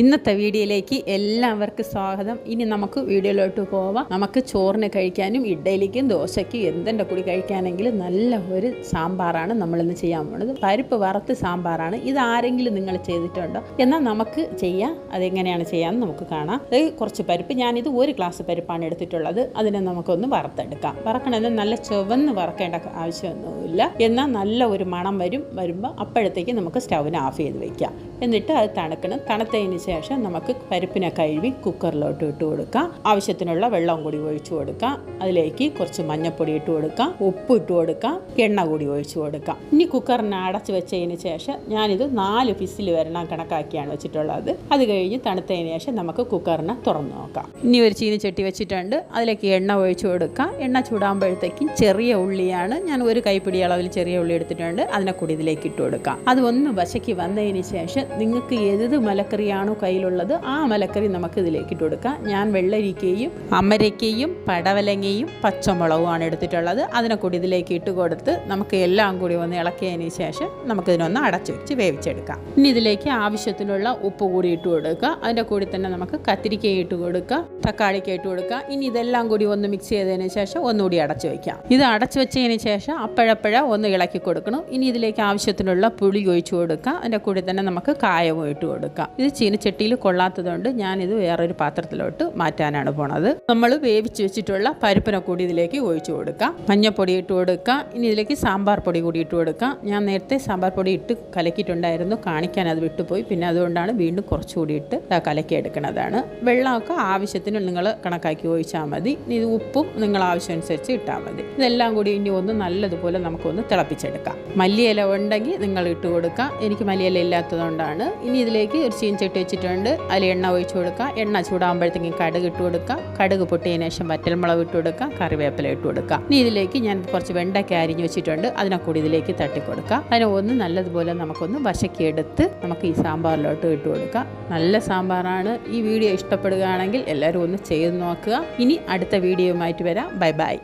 ഇന്നത്തെ വീഡിയോയിലേക്ക് എല്ലാവർക്കും സ്വാഗതം. ഇനി നമുക്ക് വീഡിയോയിലോട്ട് പോവാം. നമുക്ക് ചോറിന് കഴിക്കാനും ഇഡ്ഡലിക്കും ദോശയ്ക്കും എന്തിന്റെ കൂടി കഴിക്കാനെങ്കിലും നല്ല ഒരു സാമ്പാറാണ് നമ്മളിന്ന് ചെയ്യാൻ പോണത്. പരിപ്പ് വറുത്ത് സാമ്പാറാണ്. ഇത് ആരെങ്കിലും നിങ്ങൾ ചെയ്തിട്ടുണ്ടോ? എന്നാൽ നമുക്ക് ചെയ്യാം. അതെങ്ങനെയാണ് ചെയ്യാമെന്ന് നമുക്ക് കാണാം. അത് കുറച്ച് പരിപ്പ്. ഞാനിത് ഒരു ഗ്ലാസ് പരിപ്പാണ് എടുത്തിട്ടുള്ളത്. അതിനെ നമുക്കൊന്ന് വറുത്തെടുക്കാം. വറക്കണമെന്ന് നല്ല ചുവന്ന് വറക്കേണ്ട ആവശ്യമൊന്നുമില്ല. എന്നാൽ നല്ല ഒരു മണം വരും. വരുമ്പോൾ അപ്പോഴത്തേക്ക് നമുക്ക് സ്റ്റൗവിനെ ഓഫ് ചെയ്ത് വയ്ക്കാം എന്നിട്ട് അത് തണുക്കണം. തണുത്തതിന് ശേഷം നമുക്ക് പരിപ്പിനെ കഴുകി കുക്കറിലോട്ട് ഇട്ട് കൊടുക്കാം. ആവശ്യത്തിനുള്ള വെള്ളം കൂടി ഒഴിച്ചു കൊടുക്കാം. അതിലേക്ക് കുറച്ച് മഞ്ഞൾപ്പൊടി ഇട്ട് കൊടുക്കാം. ഉപ്പ് ഇട്ട് കൊടുക്കാം. എണ്ണ കൂടി ഒഴിച്ചു കൊടുക്കാം. ഇനി കുക്കറിനെ അടച്ചു വെച്ചതിന് ശേഷം ഞാനിത് നാല് ഫിസിൽ വരണം കണക്കാക്കിയാണ് വെച്ചിട്ടുള്ളത്. അത് കഴിഞ്ഞ് തണുത്തതിന് ശേഷം നമുക്ക് കുക്കറിനെ തുറന്നു നോക്കാം. ഇനി ഒരു ചീനിച്ചട്ടി വെച്ചിട്ടുണ്ട്. അതിലേക്ക് എണ്ണ ഒഴിച്ചു കൊടുക്കാം. എണ്ണ ചൂടാകുമ്പോഴത്തേക്കും ചെറിയ ഉള്ളിയാണ്. ഞാൻ ഒരു കൈപ്പിടി അളവിൽ ചെറിയ ഉള്ളി എടുത്തിട്ടുണ്ട്. അതിനെ കൂടി ഇതിലേക്ക് ഇട്ട് കൊടുക്കാം. അത് ഒന്ന് വശയ്ക്ക് വന്നതിന് ശേഷം നിങ്ങൾക്ക് ഏത് മലക്കറിയാണോ കയ്യിലുള്ളത് ആ മലക്കറി നമുക്ക് ഇതിലേക്ക് ഇട്ട് കൊടുക്കാം. ഞാൻ വെള്ളരിക്കയും അമരയ്ക്കയും പടവലങ്ങയും പച്ചമുളകുമാണ് എടുത്തിട്ടുള്ളത്. അതിനെ കൂടി ഇതിലേക്ക് ഇട്ട് കൊടുത്ത് നമുക്ക് എല്ലാം കൂടി ഒന്ന് ഇളക്കിയതിന് ശേഷം നമുക്കിതിനൊന്ന് അടച്ചു വെച്ച് വേവിച്ചെടുക്കാം. ഇനി ഇതിലേക്ക് ആവശ്യത്തിനുള്ള ഉപ്പ് കൂടി ഇട്ട് കൊടുക്കുക. അതിന്റെ കൂടി തന്നെ നമുക്ക് കത്തിരിക്ക ഇട്ട് കൊടുക്കുക തക്കാളിക്ക ഇട്ട് കൊടുക്കുക. ഇനി ഇതെല്ലാം കൂടി ഒന്ന് മിക്സ് ചെയ്തതിന് ശേഷം ഒന്നുകൂടി അടച്ചു വയ്ക്കാം ഇത് അടച്ചു വെച്ചതിന് ശേഷം അപ്പോഴപ്പോഴ ഒന്ന് ഇളക്കി കൊടുക്കണം. ഇനി ഇതിലേക്ക് ആവശ്യത്തിനുള്ള പുളി ഒഴിച്ചു കൊടുക്കുക. അതിന്റെ കൂടി തന്നെ നമുക്ക് കായവും ഇട്ട് കൊടുക്കാം. ഇത് ചീനച്ചട്ടിയിൽ കൊള്ളാത്തതുകൊണ്ട് ഞാനിത് വേറൊരു പാത്രത്തിലോട്ട് മാറ്റാനാണ് പോണത്. നമ്മൾ വേവിച്ച് വെച്ചിട്ടുള്ള പരിപ്പിനെ കൂടി ഇതിലേക്ക് ഒഴിച്ചു കൊടുക്കാം. മഞ്ഞപ്പൊടി ഇട്ട് കൊടുക്കാം. ഇനി ഇതിലേക്ക് സാമ്പാർ പൊടി കൂടി ഇട്ട് കൊടുക്കാം. ഞാൻ നേരത്തെ സാമ്പാർ പൊടി ഇട്ട് കലക്കിയിട്ടുണ്ടായിരുന്നു. കാണിക്കാൻ അത് വിട്ടുപോയി. പിന്നെ അതുകൊണ്ടാണ് വീണ്ടും കുറച്ചുകൂടി ഇട്ട് കലക്കി എടുക്കുന്നതാണ്. വെള്ളമൊക്കെ ആവശ്യത്തിന് നിങ്ങൾ കണക്കാക്കി ഒഴിച്ചാൽ മതി. ഇനി ഇത് ഉപ്പും നിങ്ങൾ ആവശ്യമനുസരിച്ച് ഇട്ടാൽ മതി. ഇതെല്ലാം കൂടി ഇനി ഒന്ന് നല്ലതുപോലെ നമുക്കൊന്ന് തിളപ്പിച്ചെടുക്കാം. മല്ലിയില ഉണ്ടെങ്കിൽ നിങ്ങൾ ഇട്ട് കൊടുക്കാം. എനിക്ക് മല്ലിയില ഇല്ലാത്തതുകൊണ്ടാണ്. ഇനി ഇതിലേക്ക് ഒരു ചീൻചട്ടി വെച്ചിട്ടുണ്ട്. അതിൽ എണ്ണ ഒഴിച്ചു കൊടുക്കുക. എണ്ണ ചൂടാകുമ്പോഴത്തേക്കും കടുക് ഇട്ട് കൊടുക്കുക. കടുക് പൊട്ടിയതിന് ശേഷം വറ്റൽമുളക് ഇട്ട് കൊടുക്കുക. കറിവേപ്പില ഇട്ട് കൊടുക്കുക. ഇനി ഇതിലേക്ക് ഞാൻ കുറച്ച് വെണ്ടയ്ക്ക അരിഞ്ഞ് വെച്ചിട്ടുണ്ട്. അതിനെ കൂടി ഇതിലേക്ക് തട്ടി കൊടുക്കുക അതിനെ ഒന്ന് നല്ലതുപോലെ നമുക്കൊന്ന് വശക്കിയെടുത്ത് നമുക്ക് ഈ സാമ്പാറിലോട്ട് ഇട്ട് കൊടുക്കുക. നല്ല സാമ്പാറാണ്. ഈ വീഡിയോ ഇഷ്ടപ്പെടുകയാണെങ്കിൽ എല്ലാവരും ഒന്ന് ചെയ്ത് നോക്കുക. ഇനി അടുത്ത വീഡിയോയുമായിട്ട് വരാം. Bye bye.